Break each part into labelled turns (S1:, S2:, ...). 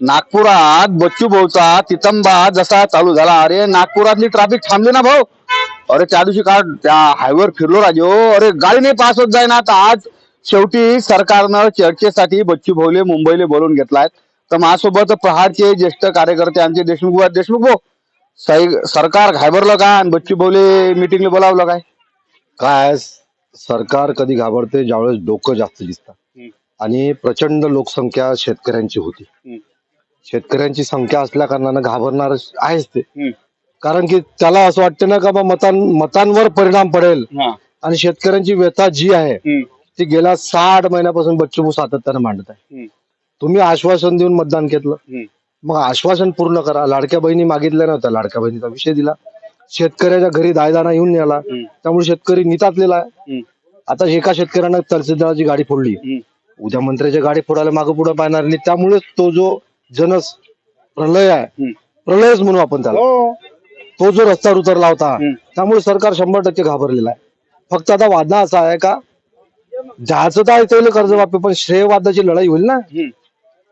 S1: नागपुरात बच्चू भाऊचा तितंबा जसा चालू झाला. अरे नागपुरातली ट्रॅफिक थांबली ना भाऊ? अरे त्या दिवशी का त्या हायवेवर फिरलो राजो. अरे गाडी नाही पास होत जाय ना आता आज शेवटी सरकारनं चर्चेसाठी बच्चू भाऊले मुंबईला बोलवून घेतलाय तर माझ्यासोबत प्रहारचे ज्येष्ठ कार्यकर्ते आमचे देशमुख आहेत. देशमुख भाऊ सही- सरकार घाबरलं का? आणि बच्चू भाऊले मिटिंगला बोलावलं काय?
S2: काय सरकार कधी घाबरते? ज्यावेळेस डोकं जास्त दिसतात. आणि प्रचंड लोकसंख्या शेतकऱ्यांची होती. शेतकऱ्यांची संख्या असल्या कारणानं घाबरणार आहेच ते. कारण की त्याला असं वाटतं ना का बा मतां मतांवर परिणाम पडेल आणि शेतकऱ्यांची व्यथा जी आहे. ती गेल्या साठ महिन्यापासून बच्चू सातत्यानं मांडत आहे. तुम्ही आश्वासन देऊन मतदान घेतलं. मग आश्वासन पूर्ण करा लाडक्या बहिणी मागितल्या नव्हत्या लाडक्या बहिणीचा विषय दिला शेतकऱ्याच्या घरी दायदाना येऊन नेला
S1: हम्म.
S2: त्यामुळे शेतकरी नितातलेला आहे. आता एका शेतकऱ्यानं तहसीलदाराची गाडी फोडली. उद्या मंत्र्याची गाडी फोडायला मागं पुढे पाहणार नाही त्यामुळेच तो जो जनस प्रलय आहे. प्रलयच म्हणू आपण त्याला.
S1: हो.
S2: तो जो रस्त्यावर उतरला होता. त्यामुळे सरकार शंभर टक्के घाबरलेला आहे. फक्त आता वादा असा आहे का द्यायचं तर तेवढं कर्जमाफी पण श्रेयवादाची लढाई होईल ना.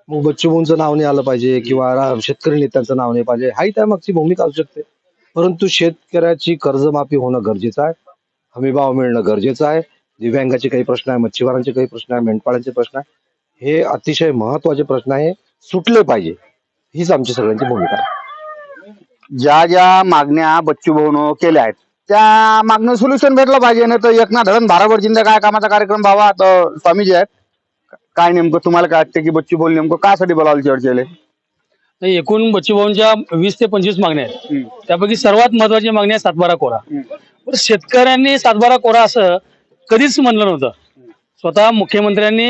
S2: मग बच्चू भाऊंचं नाव नाही आलं पाहिजे किंवा शेतकरी नेत्यांचं नाव नाही पाहिजे. हाही त्या मागची भूमिका असू शकते. परंतु शेतकऱ्याची कर्जमाफी होणं गरजेचं आहे. हमीभाव मिळणं गरजेचं आहे. दिव्यांगाचे काही प्रश्न आहे मच्छीमारांचे काही प्रश्न आहे मेंढपाळांचे प्रश्न आहे. हे अतिशय महत्त्वाचे प्रश्न आहे. सुटले पाहिजे हीच आमची सगळ्यांची भूमिका आहे.
S1: ज्या ज्या मागण्या बच्चू भाऊन केल्या आहेत त्या मागणं सोल्युशन भेटलं पाहिजे नाही तर एकनाथ धरण भाराभर जिंदा काय कामाचा कार्यक्रम व्हावा तर स्वामीजी आहेत काय नेमकं तुम्हाला काय वाटतं की बच्चू भाऊ नेमकं कासाठी बोलावलं चर्चेले
S3: नाही एकूण बच्चूभाऊंच्या वीस ते पंचवीस मागण्या आहेत. त्यापैकी सर्वात महत्वाची मागणी आहे सातबारा कोरा. बरं, शेतकऱ्यांनी सातबारा कोरा असं कधीच म्हणलं नव्हतं. स्वतः मुख्यमंत्र्यांनी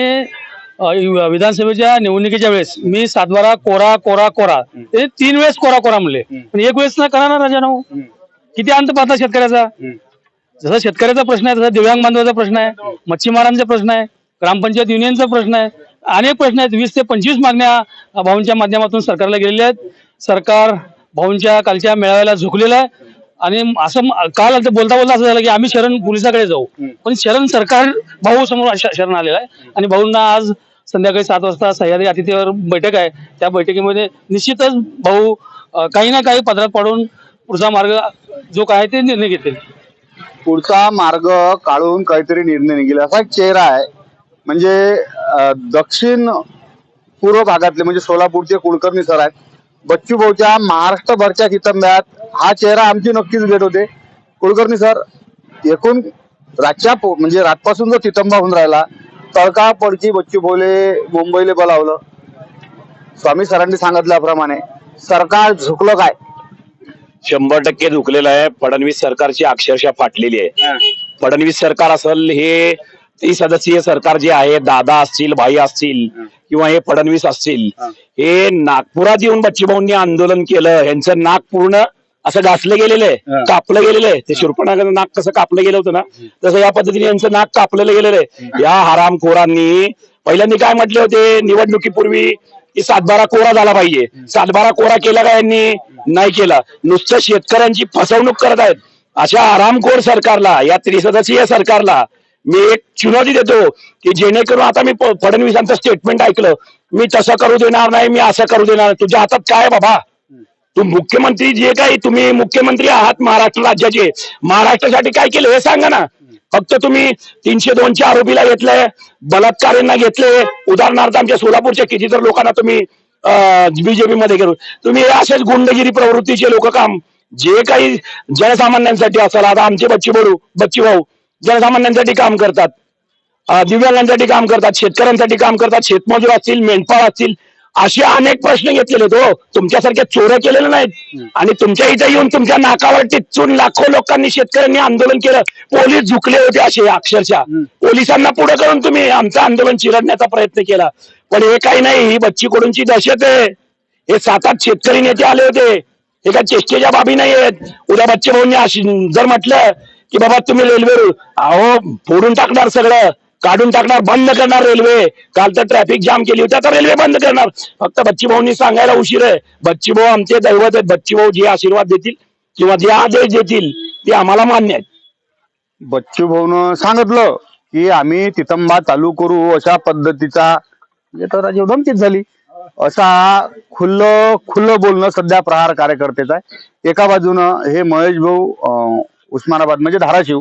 S3: विधानसभेच्या निवडणुकीच्या वेळेस मी सातबारा कोरा कोरा कोरा ते तीन वेळेस कोरा कोरा म्हणले. पण एक वेळेस ना करा ना राजा नाव किती अंत पाहता शेतकऱ्याचा? जसा शेतकऱ्याचा प्रश्न आहे तसा दिव्यांग बांधवाचा प्रश्न आहे मच्छीमारांचा प्रश्न आहे ग्रामपंचायत युनियनचा प्रश्न आहे. अनेक प्रश्न आहेत. वीस ते पंचवीस मागण्या भाऊंच्या माध्यमातून सरकारला गेलेल्या आहेत. सरकार भाऊंच्या कालच्या मेळाव्याला झुकलेलं आहे. आणि असं काल बोलता बोलता असं झालं की आम्ही शरण पोलिसाकडे जाऊ. पण शरण सरकार भाऊ समोर शरण आलेलं आहे. आणि भाऊंना आज संध्याकाळी सात वाजता सह्याद्री अतिथीवर बैठक आहे. त्या बैठकीमध्ये निश्चितच भाऊ काही ना काही पदरात पाडून पुढचा मार्ग जो काय ते निर्णय घेतील.
S1: पुढचा मार्ग काढून काहीतरी निर्णय निघेल. असा एक चेहरा आहे. म्हणजे दक्षिण पूर्व भागातले म्हणजे सोलापूरचे कुलकर्णी सर आहेत. बच्चू भाऊच्या महाराष्ट्रभरच्या कितंब्यात हा चेहरा आमची नक्कीच भेट होते. कुलकर्णी सर एकूण रातच्या म्हणजे रातपासून जो तितंबा होऊन राहिला तळका पडची बच्चू भाऊले मुंबईला बोलावलं. स्वामी सरांनी सांगितल्याप्रमाणे सरकार झुकलं काय?
S4: शंभर टक्के झुकलेलं आहे. फडणवीस सरकारची अक्षरशः फाटलेली आहे. फडणवीस सरकार असेल हे ती सदस्यीय सरकार जे आहे दादा असतील भाई असतील किंवा हे फडणवीस असतील हे. नागपुरात येऊन बच्चूभाऊंनी आंदोलन केलं. यांचं नाक पूर्ण असं घासलं गेलेलं आहे कापलं गेलेलं आहे ते शूर्पणाचं नाक कसं कापलं गेलं होतं ना तसं या पद्धतीने यांचं नाक कापलेलं गेलेलं आहे या हरामखोरांनी पहिल्यांदा काय म्हटले होते निवडणुकीपूर्वी की सातबारा कोरा झाला पाहिजे. सातबारा कोरा केला का यांनी? नाही केला. नुसतं शेतकऱ्यांची फसवणूक करत आहेत. अशा आरामखोर सरकारला या त्रिसदस्यीय सरकारला मी एक चुनौती देतो की जेणेकरून आता मी फडणवीसांचं स्टेटमेंट ऐकलं. मी तसं करू देणार नाही मी असं करू देणार नाही. तुझ्या हातात काय आहे बाबा? मुख्यमंत्री जे काही तुम्ही मुख्यमंत्री आहात महाराष्ट्र राज्याचे महाराष्ट्रासाठी काय केलं हे सांगा ना. फक्त तुम्ही तीनशे दोनच्या आरोपीला घेतलंय बलात्कारींना घेतले उदाहरणार्थ आमच्या सोलापूरच्या कितीतर लोकांना तुम्ही बीजेपी मध्ये गेलो तुम्ही असेच गुंडगिरी प्रवृत्तीचे लोक काम जे काही जनसामान्यांसाठी असेल आता आमचे बच्ची बडू बच्ची भाऊ जनसामान्यांसाठी काम करतात. दिव्यांगांसाठी काम करतात शेतकऱ्यांसाठी काम करतात शेतमजूर असतील मेंढपाळ असतील असे अनेक प्रश्न घेतलेले तो तुमच्यासारख्या चोऱ्या केलेल्या नाहीत. आणि तुमच्या इथे येऊन तुमच्या नाकावर टिचून लाखो लोकांनी शेतकऱ्यांनी आंदोलन केलं. पोलीस झुकले होते असे अक्षरशः. पोलिसांना पुढे करून तुम्ही आमचं आंदोलन चिरडण्याचा प्रयत्न केला. पण हे काही नाही ही बच्ची कडूनची दहशत आहे. हे सात आठ शेतकरी नेते आले होते. हे काय चेष्टेच्या बाबी नाही आहेत. उद्या बच्चे भाऊंनी अशी जर म्हटलं की बाबा तुम्ही रेल्वे अहो फोडून टाकणार सगळं. काढून टाकणार बंद करणार रेल्वे काल तर ट्रॅफिक जाम केली होती आता रेल्वे बंद करणार. फक्त बच्ची भाऊंनी सांगायला उशीर आहे. बच्ची भाऊ आमचे दैवत आहेत. बच्ची भाऊ जे आशीर्वाद देतील किंवा जे आदेश देतील ते आम्हाला मान्य आहेत.
S1: बच्चू भाऊन सांगितलं की आम्ही तितंबा चालू करू अशा पद्धतीचा म्हणजे तर राजीव धमकीच झाली. असा खुल्लं खुल्लं बोलणं सध्या प्रहार कार्यकर्तेचा आहे. एका बाजूनं हे महेश भाऊ उस्मानाबाद म्हणजे धाराशिव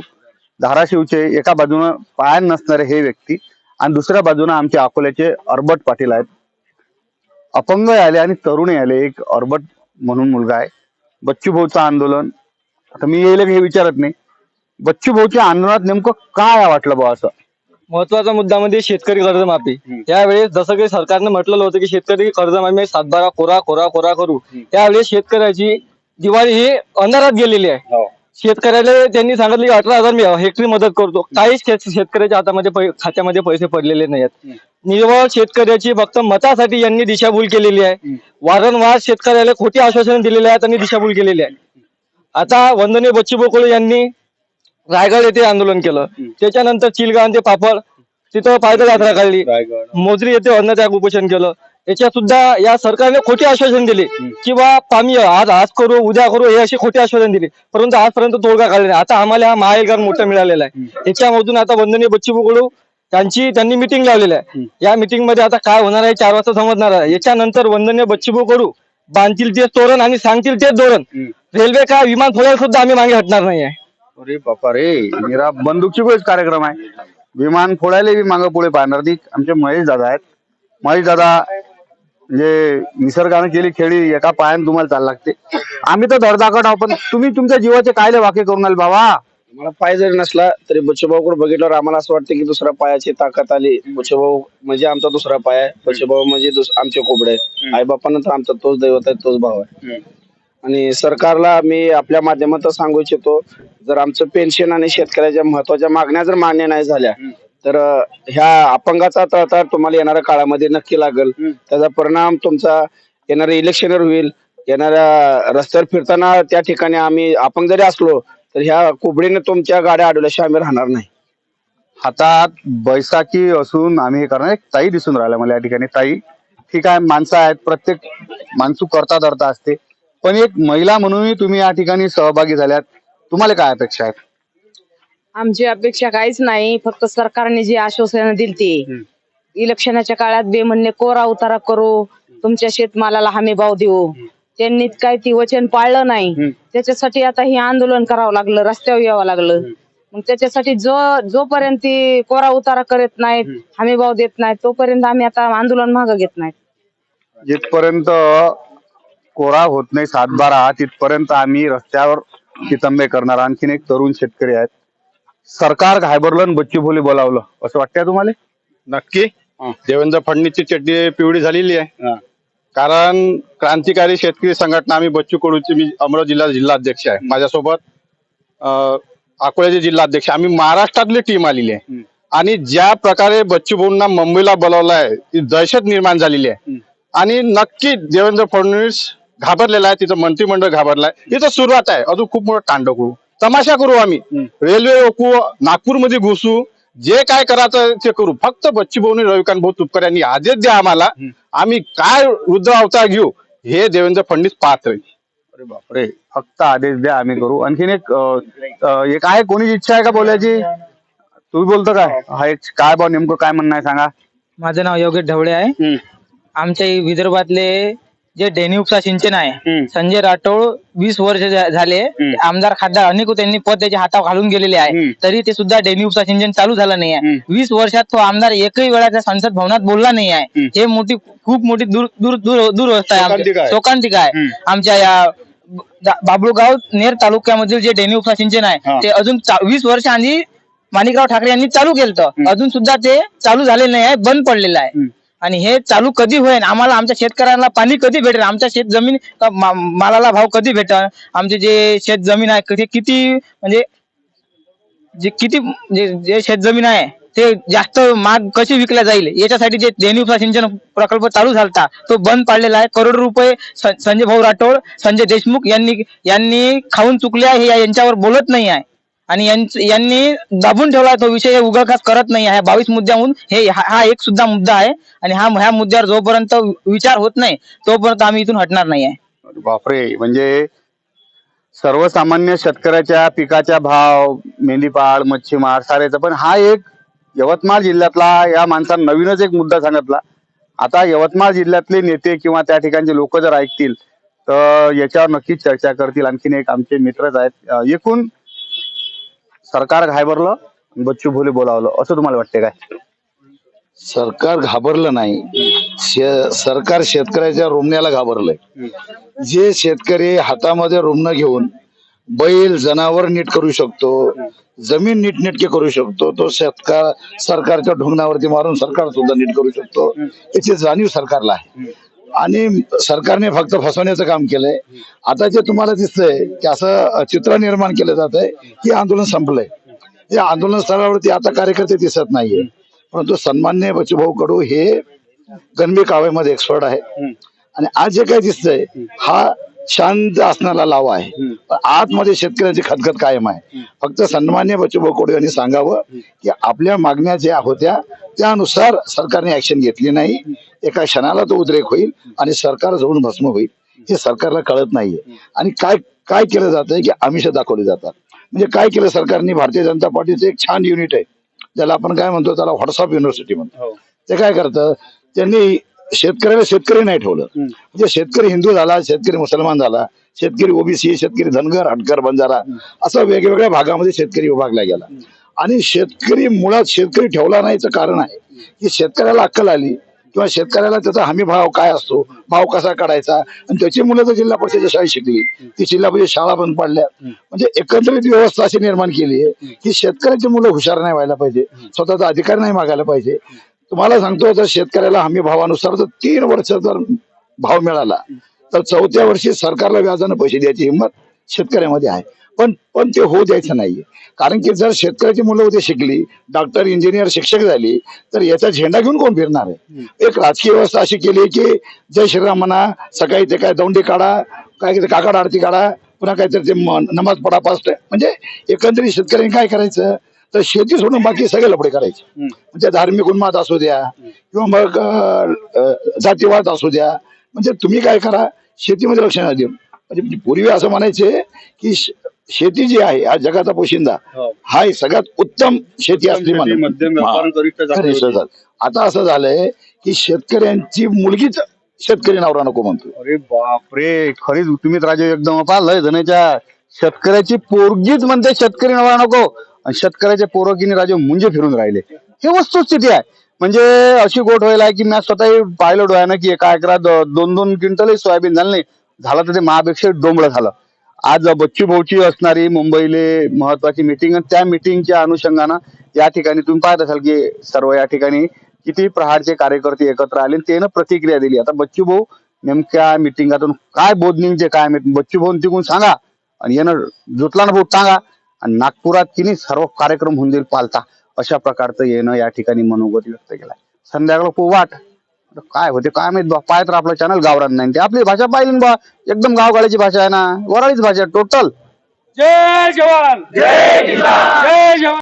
S1: धाराशिवचे एका बाजूनं पायान नसणारे हे व्यक्ती आणि दुसऱ्या बाजूनं आमचे अकोल्याचे अर्बट पाटील आहेत. अपंग आले आणि तरुणी आले एक अर्बट म्हणून मुलगा आहे. बच्चू भाऊचं आंदोलन. आता मी येईल हे विचारत नाही. बच्चू भाऊच्या आंदोलनात नेमकं काय वाटलं बा असं?
S5: महत्त्वाचा मुद्दा म्हणजे शेतकरी कर्जमाफी. त्यावेळेस जसं काही सरकारनं म्हटलेलं होतं की शेतकरी कर्जमाफी सातबारा कोरा कोरा कोरा करू. त्यावेळेस शेतकऱ्याची दिवाळी ही अंधारात गेलेली आहे. शेतकऱ्याला त्यांनी सांगितलं की अठरा हजार मी हेक्टरी मदत करतो काहीच शेत- शेतकऱ्याच्या हातामध्ये पै- खात्यामध्ये पैसे पडलेले नाही आहेत निव्वळ शेतकऱ्याची फक्त मतासाठी यांनी दिशाभूल केलेली आहे. वारंवार शेतकऱ्याला खोटी आश्वासनं दिलेली आहेत आणि दिशाभूल केलेली आहे आता वंदनीय बच्चू बोकुळे यांनी रायगड येथे आंदोलन केलं. त्याच्यानंतर चिलगाव ते पापड तिथं पायदळ यात्रा काढली. मोजरी येथे अन्नत्याग उपोषण केलं. याच्यात सुद्धा या सरकारने खोटी आश्वासन दिले. की बा आम्ही आज आज करू उद्या करू हे अशी खोटी आश्वासन दिली. परंतु आजपर्यंत तोडगा काढला नाही. आता आम्हाला हा महाएल्गार मोठा मिळालेला आहे. याच्यामधून आता वंदनीय बच्चू बोकडू त्यांची त्यांनी मिटिंग लावलेली आहे. या मिटिंगमध्ये आता काय होणार आहे चार वाजता समजणार आहे. याच्यानंतर वंदनीय बच्चू कडू बांधतील तेच तोरण आणि सांगतील तेच धोरण. रेल्वे काय विमान फोडायला सुद्धा आम्ही मागे हटणार नाही आहे.
S1: अरे बापा रे निरा बंदूकची कार्यक्रम आहे. विमान फोडायला बी मागं पुढे पाहणार आमचे महेश दादा आहेत. महेश दादा म्हणजे निसर्गाने केली खेळी एका पायाने तुम्हाला चाल लागते. आम्ही तर धडधाकट आहोत पण तुम्ही तुमच्या जीवाचे कायले वाक्य करून आले बाबा?
S6: मला पाय जरी नसला तरी बच्चूभाऊकडे बघितल्यावर आम्हाला असं वाटतं की दुसऱ्या पायाची ताकद आली. बच्चूभाऊ म्हणजे आमचा दुसरा पाय आहे. बच्चूभाऊ म्हणजे दुस- आमचे कोबडे आई बापानंतर आमचा तोच दैवत आहे तोच भाव आहे. आणि सरकारला मी आपल्या माध्यमातून सांगू इच्छितो जर आमचं पेन्शन आणि शेतकऱ्याच्या महत्त्वाच्या मागण्या जर मान्य नाही झाल्या तर ह्या अपंगाचा तळतळ तुम्हाला येणाऱ्या काळामध्ये नक्की लागेल. त्याचा परिणाम तुमचा येणाऱ्या इलेक्शनवर होईल. येणाऱ्या रस्त्यावर फिरताना त्या ठिकाणी आम्ही अपंग जरी असलो तर ह्या कुबडीने तुमच्या गाड्या अडवल्याशिवाय आम्ही राहणार नाही.
S1: हातात बैसाखी असून आम्ही हे करणार. एक ताई दिसून राहिल्या मला या ठिकाणी. ताई ठीक आहे माणसं आहेत. प्रत्येक माणसू करता धरता असते. पण एक महिला म्हणूनही तुम्ही या ठिकाणी सहभागी झाल्यात. तुम्हाला काय अपेक्षा आहेत?
S7: आमची अपेक्षा काहीच नाही. फक्त सरकारने जी आश्वासनं दिली ती. इलेक्शनाच्या काळात बेमनने कोरा उतारा करू. तुमच्या शेतमालाला हमी भाव देऊ. त्यांनी काय ती वचन पाळलं नाही. त्याच्यासाठी आता हे आंदोलन करावं लागलं रस्त्यावर यावं लागलं. मग त्याच्यासाठी जो जोपर्यंत ती कोरा उतारा करत नाहीत हमी भाव देत नाहीत तोपर्यंत आम्ही आता आंदोलन मागं घेत नाहीत.
S1: जिथपर्यंत कोरा होत नाही सातबारा तिथपर्यंत आम्ही रस्त्यावर चितंबे करणार? आणखीन एक तरुण शेतकरी आहेत. सरकार घाबरलं आणि बच्चू भोले बोलावलं. असं वाटतंय तुम्हाला?
S8: नक्की. देवेंद्र फडणवीसची चड्डी पिवळी झालेली आहे. कारण क्रांतिकारी शेतकरी संघटना आम्ही बच्चू कडूची मी अमरावती जिल्हा जिल्हाध्यक्ष आहे. माझ्यासोबत अकोल्याचे जिल्हाध्यक्ष आम्ही महाराष्ट्रातली टीम आलेली आहे. आणि ज्या प्रकारे बच्चू भाऊंना मुंबईला बोलावलं आहे ती दहशत निर्माण झालेली आहे. आणि नक्की देवेंद्र फडणवीस घाबरलेला आहे तिथं मंत्रिमंडळ घाबरलाय इथं सुरुवात आहे. अजून खूप मोठं तांडव तमाशा करू आम्ही. रेल्वे रोखू नागपूरमध्ये घुसू जे काय करायचं ते करू. फक्त बच्ची भाऊनी रविकांत भाऊ तुपकर यांनी आदेश द्या आम्हाला. आम्ही काय रुद्र अवतार घेऊ हे देवेंद्र फडणवीस पाहत राहील.
S1: अरे बापरे. फक्त आदेश द्या आम्ही करू. आणखीन एक अं, एक आहे कोणी इच्छा आहे का बोलायची? तुम्ही बोलतो काय? हा एक काय बा नेमकं काय म्हणणं आहे सांगा.
S9: माझं नाव योगेश ढवळे आहे. आमच्या विदर्भातले जे डेनी उपसा सिंचन आहे संजय राठोड वीस वर्ष झाले. आमदार खासदार अनेक त्यांनी पद त्याच्या हातावर घालून गेलेले आहे. तरी ते सुद्धा डेनी उपसा सिंचन चालू झालं नाही आहे. वीस वर्षात तो आमदार एकही वेळा त्या संसद भवनात बोलला नाही आहे. हे मोठी खूप मोठी दूर दूर दूर दुरवस्था आहे
S8: शोकांतिका आहे.
S9: आमच्या या बाबुळगाव नेर तालुक्यामधील जे डेनी उपसा सिंचन आहे ते अजून वीस वर्ष आधी माणिकराव ठाकरे यांनी चालू केलं अजून सुद्धा ते चालू झालेलं नाही आहे बंद पडलेलं आहे. आणि हे चालू कधी होईल आम्हाला आमच्या शेतकऱ्यांना पाणी कधी भेटेल? आमच्या शेत जमीन मा- मालाला भाव कधी भेटेल आमचे जे शेत जमीन आहे ते किती म्हणजे जे किती जे जे शेत जमीन आहे ते जास्त माग कशी विकल्या जाईल? याच्यासाठी जे देणी उपसा सिंचन प्रकल्प चालू झाला तो बंद पाडलेला आहे. करोड रुपये संजय भाऊ राठोड संजय देशमुख यांनी यांनी खाऊन चुकले आहे हे यांच्यावर बोलत नाही आहे. आणि यांनी दाबून ठेवला तो विषय हे उघडखास करत नाही आहे. बावीस मुद्द्याहून हे हा एक सुद्धा मुद्दा आहे. आणि हा ह्या मुद्द्यावर जोपर्यंत विचार होत नाही तोपर्यंत आम्ही इथून हटणार नाही आहे.
S1: बापरे! म्हणजे सर्वसामान्य शेतकऱ्याच्या पिकाच्या भाव मेंढीपाळ मच्छीमार सारेचा पण हा एक यवतमाळ जिल्ह्यातला या माणसानं नवीनच एक मुद्दा सांगितला. आता यवतमाळ जिल्ह्यातले नेते किंवा त्या ठिकाणचे लोक जर ऐकतील तर याच्यावर नक्कीच चर्चा करतील. आणखीन एक आमचे मित्रच आहेत. एकूण सरकार घाबरलं बच्चू भोले बोलावलं. असं तुम्हाला वाटते काय?
S10: सरकार घाबरलं नाही. शे- सरकार शेतकऱ्याच्या रुमण्याला घाबरलंय. जे शेतकरी हातामध्ये रुमणं घेऊन बैल जनावर नीट करू शकतो जमीन नीटनेटके करू शकतो तो शेतकार सरकारच्या ढुंगणावरती मारून सरकार सुद्धा नीट करू शकतो याची जाणीव सरकारला आहे. आणि सरकारने फक्त फसवण्याचं काम केलंय. आता जे तुम्हाला दिसतंय की असं चित्र निर्माण केलं जात आहे की आंदोलन संपलंय. या आंदोलन स्थळावरती आता कार्यकर्ते दिसत नाहीये. परंतु सन्मान्य बचूभाऊ कडू हे गणबी काव्यामध्ये एक्सपर्ट आहे आणि आज जे काही दिसतंय हा शांत असणारा लावा आहे. पण आतमध्ये शेतकऱ्यांची खतखत कायम आहे. फक्त सन्मान्य बचूभाऊ कडू यांनी सांगावं की आपल्या मागण्या ज्या होत्या त्यानुसार सरकारने ऍक्शन घेतली नाही. एका क्षणाला तो उद्रेक होईल आणि सरकार जवळून भस्म होईल. हे सरकारला कळत नाहीये. आणि काय काय केलं जातंय की आमिष दाखवले जातात. म्हणजे काय केलं सरकारने? भारतीय जनता पार्टीचं एक छान युनिट आहे. ज्याला आपण काय म्हणतो? त्याला व्हॉट्सअप युनिव्हर्सिटी म्हणतो. ते काय करतं? त्यांनी शेतकऱ्याला शेतकरी नाही ठेवलं. म्हणजे शेतकरी हिंदू झाला शेतकरी मुसलमान झाला शेतकरी ओबीसी शेतकरी धनगर हटकर बंजारा असं वेगवेगळ्या भागामध्ये शेतकरी विभागला गेला. आणि शेतकरी मुळात शेतकरी ठेवला नाहीचं कारण आहे की शेतकऱ्याला अक्कल आली किंवा शेतकऱ्याला त्याचा हमी भाव काय असतो भाव कसा काढायचा आणि त्याची मुलं तर जिल्हा परिषदेच्या शाळेत शिकली. ती जिल्हा परिषद शाळा बंद पाडल्या. म्हणजे एकंदरीत व्यवस्था अशी निर्माण केली आहे की शेतकऱ्याची मुलं हुशार नाही व्हायला पाहिजे स्वतःचा अधिकार नाही मागायला पाहिजे. तुम्हाला सांगतो जर शेतकऱ्याला हमी भावानुसार जर तीन वर्ष जर भाव मिळाला तर चौथ्या वर्षी सरकारला व्याजानं पैसे द्यायची हिंमत शेतकऱ्यामध्ये आहे. पण पण ते होऊ द्यायचं नाहीये. कारण की जर शेतकऱ्याची मुलं उद्या शिकली डॉक्टर इंजिनियर शिक्षक झाली तर याचा झेंडा घेऊन कोण फिरणार आहे? एक राजकीय व्यवस्था अशी केली की जय श्रीराम म्हणा सकाळी ते काय दौंडी काढा काय काकाड आरती काढा पुन्हा काहीतरी ते नमाज पडा पास्ट म्हणजे एकंदरीत शेतकऱ्यांनी काय करायचं? तर शेती सोडून बाकी सगळे लफडे करायचे. म्हणजे धार्मिक उन्माद असू द्या किंवा मग जातीवाद असू द्या म्हणजे तुम्ही काय करा शेतीमध्ये लक्ष नाही देऊ. म्हणजे पूर्वी असं म्हणायचे की शेती जी आहे हा जगाचा पोशिंदा हा. एक सगळ्यात उत्तम शेती असली म्हणून हा. आता असं झालंय की शेतकऱ्यांची मुलगीच शेतकरी नवरा नको म्हणतो
S1: अरे बापरे खरीच तुम्ही राजे एकदम. पाहिलंय जणाच्या शेतकऱ्याची पोरगीच म्हणते शेतकरी नवा नको. आणि शेतकऱ्याच्या पोरोगीने राजे मुंजे फिरून राहिले. हे वस्तुस्थिती आहे. म्हणजे अशी गोट व्हायला आहे की मी स्वतःही पाहिलं डोळ्यानं की एका एकरात दोन दोन क्विंटल सोयाबीन झालं नाही. झालं तर ते महापेक्षा डोंबळं झालं. आज बच्चू भाऊची असणारी मुंबईले महत्वाची मिटिंग आणि त्या मिटिंगच्या अनुषंगानं या ठिकाणी तुम्ही पाहत असाल की सर्व या ठिकाणी किती प्रहारचे कार्यकर्ते एकत्र आले आणि त्यानं प्रतिक्रिया दिली. आता बच्चू भाऊ नेमक्या मिटिंगातून काय बोधनिंगचे काय माहीत. बच्चू भाऊ तिकून सांगा आणि यानं जुटला ना भाऊ सांगा. आणि नागपुरात किनी सर्व कार्यक्रम होऊन जाईल पालता. अशा प्रकारचं येणं या ठिकाणी मनोगत व्यक्त केलाय. संध्याकाळ खूप वाट. काय होते काय माहीत बा पाय तर आपलं चॅनल गावरान नाही. ते आपली भाषा पाहिली बा. एकदम गावगाड्याची भाषा आहे ना. वराळीच भाषा टोटल
S3: जय जवान. जय जवान.